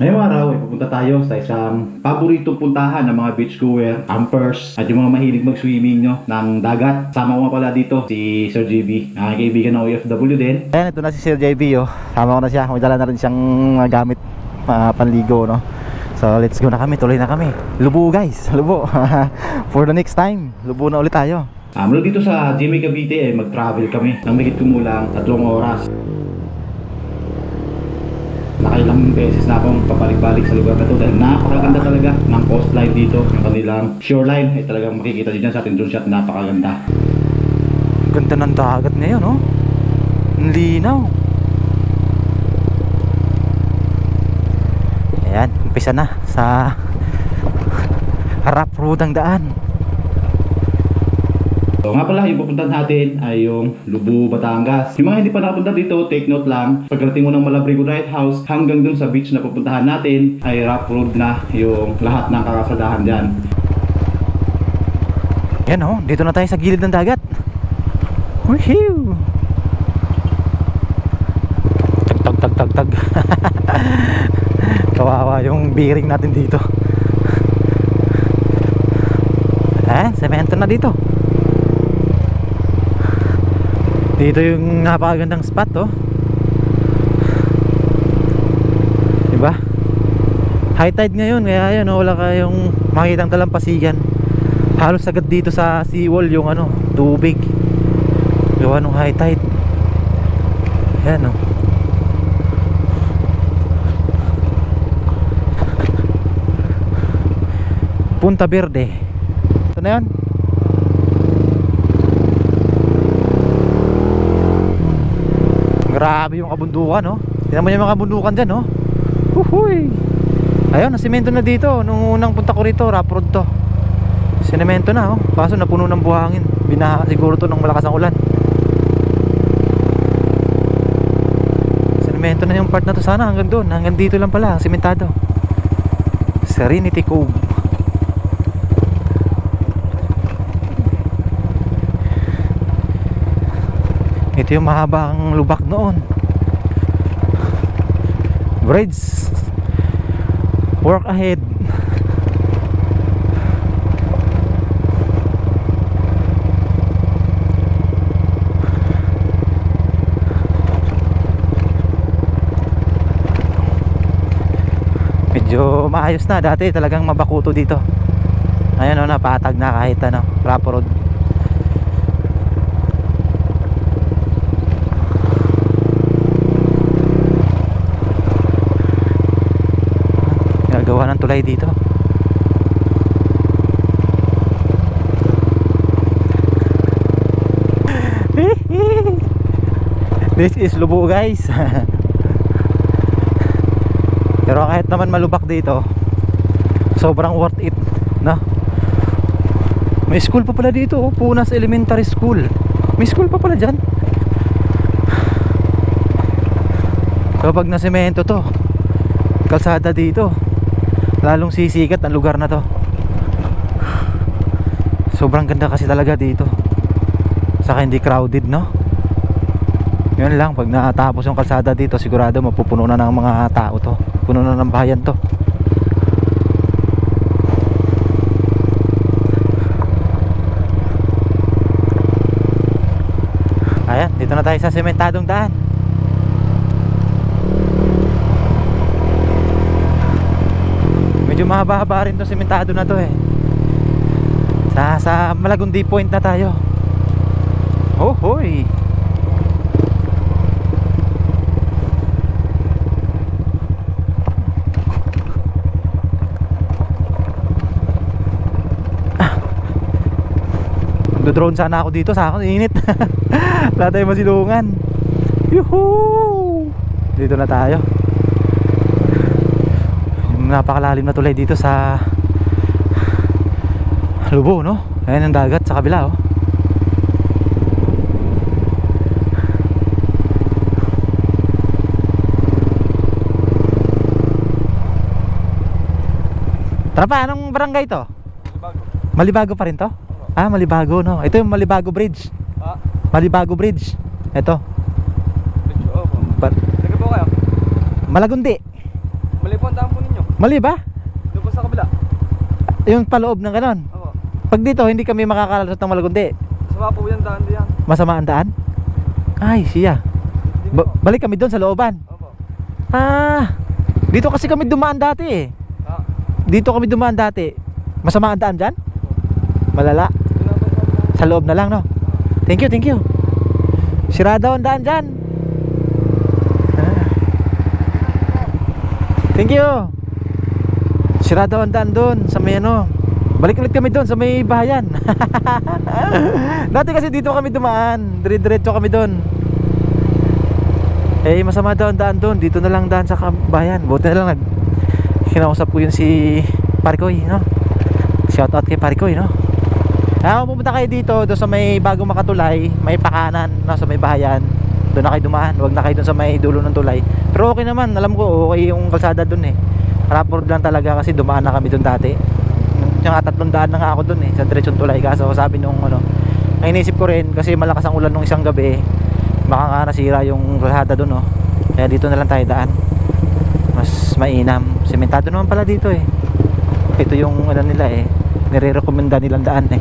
Ngayong araw ay pupunta tayo sa isang paboritong puntahan ng mga beachgoer, campers, at yung mga mahilig mag-swimming no, ng dagat. Sama ko nga pala dito si Sir JB, ang kaibigan ng OFW din. Ayan, ito na si Sir JB oh. Sama ko na siya. May dala na rin siyang gamit ah, panligo no. So let's go na kami, tuloy na kami. Lubo guys, lubo. For the next time, lubo na ulit tayo. Ah, mula dito sa Jimmy Cavite, eh, mag-travel kami ng mahigit kumulang tatlong oras. Nakailang beses na akong pabalik-balik sa lugar na to dahil napakaganda talaga ng coastline dito. Yung kanilang shoreline ay talagang makikita dyan sa ating drone shot, napakaganda. Ganda ng dagat ngayon oh. Ang linaw. Ayan, umpisa na sa harap road ang daan. So nga pala, yung pupuntahan natin ay yung Lubu, Batangas. Yung mga hindi pa nakapunta dito, take note lang, pagdating mo ng Malabrigo Lighthouse hanggang dun sa beach na pupuntahan natin ay rough road na yung lahat ng kakasadahan dyan. Yan oh, dito na tayo sa gilid ng dagat. Woohoo! Tag tag tag tag tag. Kawawa yung bearing natin dito. Eh, semento na dito. Dito yung napakagandang spot oh. Diba? High tide ngayon kaya yun oh, wala kayong makitang talampasigan halos agad dito sa seawall yung ano, tubig. Gawa nung high tide. Yan oh. Punta Verde. Ito na yan. Grabe yung kabundukan, no? Tingnan mo yung mga kabundukan dyan, no? Huhuy! Ayun, nasimento na dito. Nung unang punta ko rito, rough road to. Sinemento na, oh. Kaso napuno ng buhangin. Binaha siguro to ng malakas ang ulan. Sinemento na yung part na to. Sana hanggang doon. Hanggang dito lang pala. Simentado. Serenity Cove. Ito yung mahabang lubak noon. Bridge. Work ahead. medyo maayos na dati talagang mabakuto dito ayun o napatag na kahit ano rap road tulay dito. This is Lubo guys. Pero kahit naman malubak dito Sobrang worth it no? May school pa pala dito oh, Punas Elementary School. May school pa pala dyan. Kapag na semento to Kalsada dito Lalong sisikat ang lugar na to. Sobrang ganda kasi talaga dito. Saka hindi crowded no? Yun lang, pag natapos yung kalsada dito Sigurado mapupuno na ng mga tao to. Puno na ng bayan to. Ayan, dito na tayo sa sementadong daan Medyo mahaba-haba rin to sementado na to eh Sa, sa Malagundi Point na tayo Oh, hoy Magdo-drone sana ako dito sa akin, init. Wala tayong masilungan. Yuhuu! Dito na tayo. Napakalalim na tulay dito sa Lubo, no? Ayan ang dagat sa kabila, oh. Tara pa, anong barangay to? Malibago pa rin to? Ah, Malibago no. Ito yung Malibago Bridge. Ah, Malibago Bridge. Ito. medyo opo. Pa- Taga po kayo? Malagundi. Mali ba? Doon po sa kabila. Yung paloob ng ganon. Opo. Pag dito, hindi kami makakalusot ng Malagundi. Sama po yan, daan diyan. Masama ang daan? Ay, siya. Ba- balik kami doon sa looban. Opo. Ah, dito kasi kami dumaan dati eh. Ah, Dito kami dumaan dati. Masama ang daan dyan? Malala. sa loob na lang, no? Thank you, thank you. Sirada ang daan dyan. Ah. Thank you. Sirada ang daan doon sa may ano. Balik ulit kami doon sa may bahayan. Dati kasi dito kami dumaan. Dire-diretso kami doon. Eh, masama daw ang daan doon. Dito na lang daan sa bahayan. Buti na lang nag... Kinausap ko yun si Parikoy, no? Shout out kay Parikoy, no? Ah, kung pumunta kayo dito, doon sa may bagong makatulay, may pakanan, no, sa may bahayan. Doon na kayo dumaan, wag na kayo doon sa may dulo ng tulay. Pero okay naman, alam ko okay yung kalsada doon eh. Rapord lang talaga kasi dumaan na kami doon dati. Yung tatlong daan na nga ako doon eh, sa diretsyon tulay. Kaso sabi nung ano, ang inisip ko rin kasi malakas ang ulan nung isang gabi, baka nga nasira yung kalsada doon oh. Kaya dito na lang tayo daan. Mas mainam. Sementado naman pala dito eh. Ito yung ano nila eh. Nire-recommenda nilang daan eh.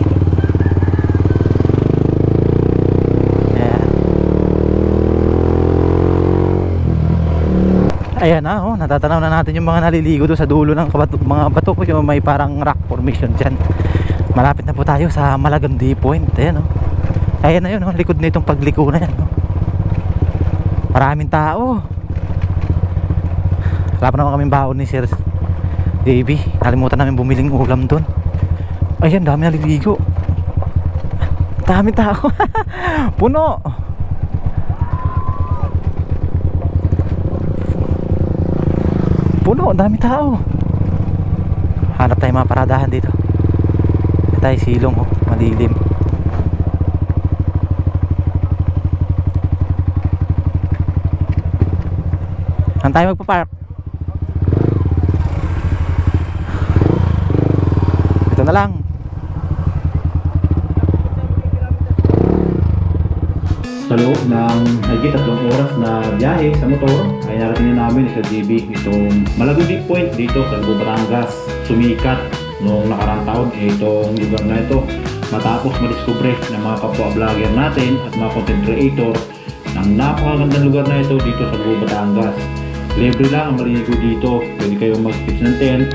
Ayan na, oh, natatanaw na natin yung mga naliligo doon sa dulo ng kabato, mga bato ko yung may parang rock formation dyan. Malapit na po tayo sa Malagandi Point. Ayan, oh. Ayan na yun, oh, likod nitong pagliko na yan. Oh. Maraming tao. Wala pa naman kaming baon ni Sir JB. Nalimutan namin bumiling ulam doon. Ayan, dami naliligo. Dami tao. Puno. Puno, dami tao. Hanap tayo mga paradahan dito. Ito tayo silong, oh. malilim. Saan tayo magpa-park? Ito na lang. Sa loob ng higit tatlong oras na biyahe sa motor, ay narating na namin sa GB itong Malagundi Point dito sa Lugo, Batangas. Sumikat noong nakarang taon itong lugar na ito matapos madiskubre ng mga kapwa-vlogger natin at mga content creator ng napakagandang lugar na ito dito sa Lugo, Batangas. Libre lang ang maliligo dito, pwede kayong mag-pitch ng tent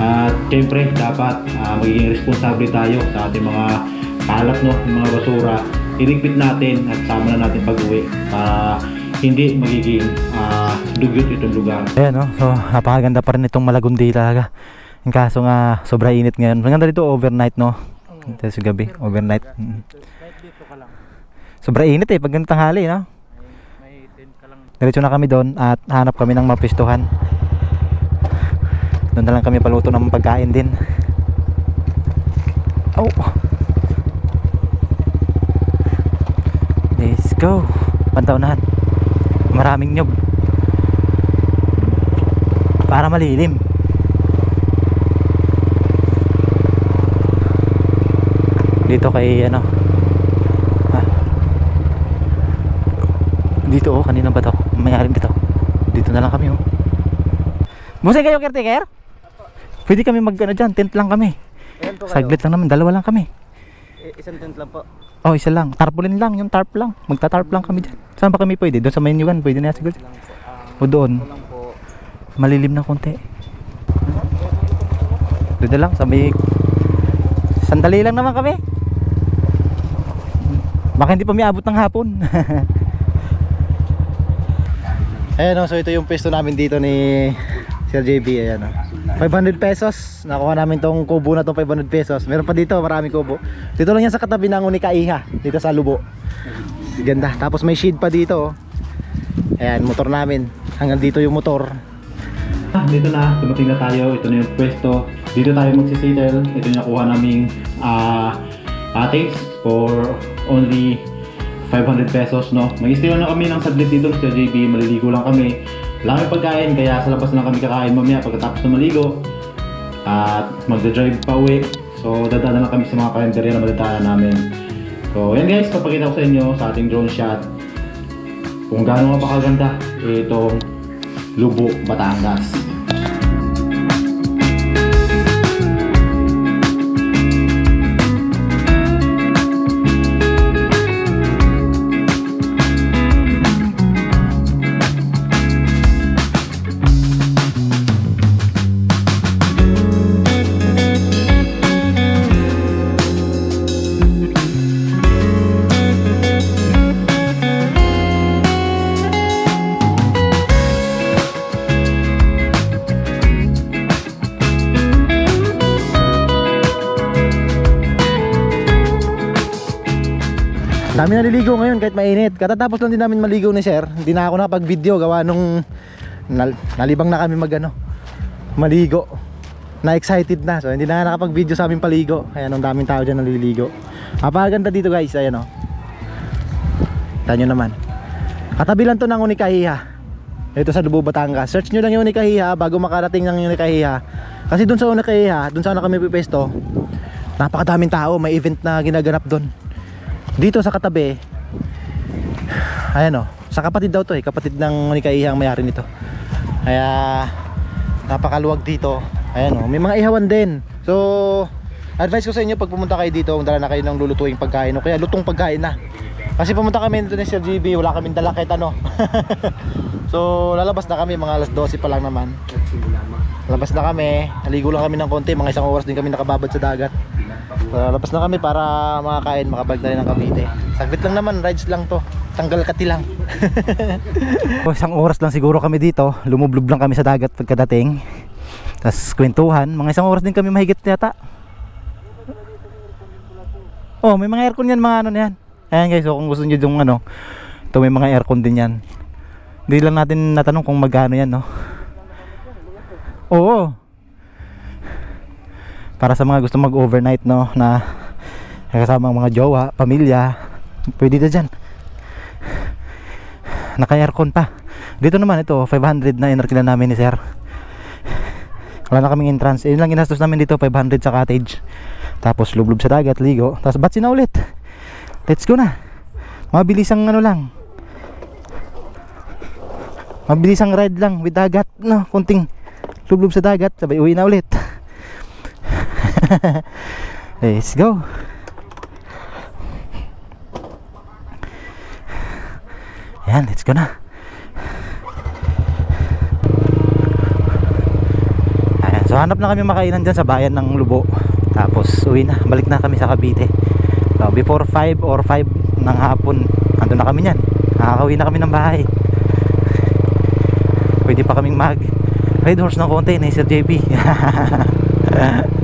at syempre dapat ah, magiging responsable tayo sa ating mga kalat no, yung mga basura iligpit natin at sama na natin pag-uwi para hindi magiging ah, dugyot itong lugar. Ayan no, so napakaganda pa rin itong Malagundi talaga. Yung kaso nga, sobra init ngayon. Maganda dito overnight no. Ito sa gabi, overnight. Mm. Kahit dito ka lang. Sobra init eh, pag ganitong tanghali no. May tent ka lang. Diretso na kami doon at hanap kami ng mapistuhan. Doon na lang kami paluto ng pagkain din. Oh. Let's go. Pantaunahan. Maraming nyog. Para malilim. Dito kay ano. Ah. Dito oh, kanina ba to? Mayari dito. Dito na lang kami oh. Busay kayo caretaker? Pwede kami mag ano dyan, tent lang kami. Saglit lang naman, dalawa lang kami. Isang tent lang po. Oh, isa lang. Tarpaulin lang, yung tarp lang. Magta-tarp lang kami dyan. Saan ba kami pwede? Doon sa main yugan, pwede na siguro. O doon, malilim na konti. Doon lang, sa may... Sandali lang naman kami. Baka hindi pa may abot ng hapon. Ayan o, so ito yung pwesto namin dito ni Sir JB. Ayan o. 500 pesos. Nakuha namin tong kubo na tong 500 pesos. Meron pa dito, marami kubo. Dito lang yan sa katabi ng Unika Iha. Dito sa Lubo. Ganda. Tapos may shade pa dito. oh. Ayan, motor namin. Hanggang dito yung motor. Dito na, dumating na tayo. Ito na yung pwesto. Dito tayo magsisettle. Ito yung nakuha naming ah cottage for only 500 pesos, no? Mag-stay lang kami ng saglit dito sa JB. Maliligo lang kami. Wala kami pagkain, kaya sa labas lang kami kakain mamaya pagkatapos na maligo. At magdadrive pa uwi. So, dadaan lang kami sa mga kalendarya na madadaanan namin. So, yan guys, papakita ko sa inyo sa ating drone shot kung gaano nga ba kaganda itong Lubo, Batangas. Dami naliligo ngayon kahit mainit. Katatapos lang din namin maligo ni Sir. Hindi na ako nakapag-video gawa nung nal- nalibang na kami magano maligo. Na excited na. So hindi na nakapag-video sa aming paligo. Ayan, ang daming tao diyan naliligo. Napakaganda dito guys. Ayan oh. Tignan nyo naman. Katabi lang to ng Unikahiya. Ito sa Dubu, Batangas. Search nyo lang yung Unikahiya bago makarating ng Unikahiya. Kasi dun sa Unikahiya, dun sa una kami pipesto, napakadaming tao. May event na ginaganap dun. Dito sa katabi, ayan o, sa kapatid daw to eh. Kapatid ng Unikahiya ang mayari nito. Kaya, napakaluwag dito. Ayan o, may mga ihawan din. So, advice ko sa inyo pag pumunta kayo dito, dala na kayo ng lulutuing pagkain o kaya lutong pagkain na. Kasi pumunta kami dito ni Sir GB, wala kaming dala kahit ano. so, lalabas na kami mga alas 12 pa lang naman. Lalabas na kami, naligo lang kami ng konti, mga isang oras din kami nakababad sa dagat. So, lalabas na kami para makakain, makabalik na rin ng Cavite. Saglit lang naman, rides lang to. Tanggal kati lang. o, isang oras lang siguro kami dito. Lumublob lang kami sa dagat pagkadating. Tapos kwentuhan, mga isang oras din kami mahigit yata. Oh, may mga aircon yan, mga ano yan. Ayan guys, so kung gusto niyo yung ano, ito may mga aircon din yan. Hindi lang natin natanong kung magkano yan, no? Oo. Para sa mga gusto mag-overnight, no, na kasama ang mga jowa, pamilya, pwede na dyan. Naka-aircon pa. Dito naman ito, 500 na inarkila namin ni sir. Wala na kaming entrance. Yun lang ginastos namin dito, 500 sa cottage. Tapos lublub sa dagat, ligo. Tapos batsi na ulit. Let's go na. Mabilis ang ano lang. Mabilis ang ride lang with dagat. No, kunting lublub sa dagat. Sabay uwi na ulit. Let's go. Yan, let's go na. Ayan, so hanap na kami makainan dyan sa bayan ng Lubo. Tapos uwi na, balik na kami sa Cavite. So before 5 or 5 ng hapon, ando na kami niyan. Nakakauwi na kami ng bahay. Pwede pa kaming mag ride horse ng konti ni Sir JP.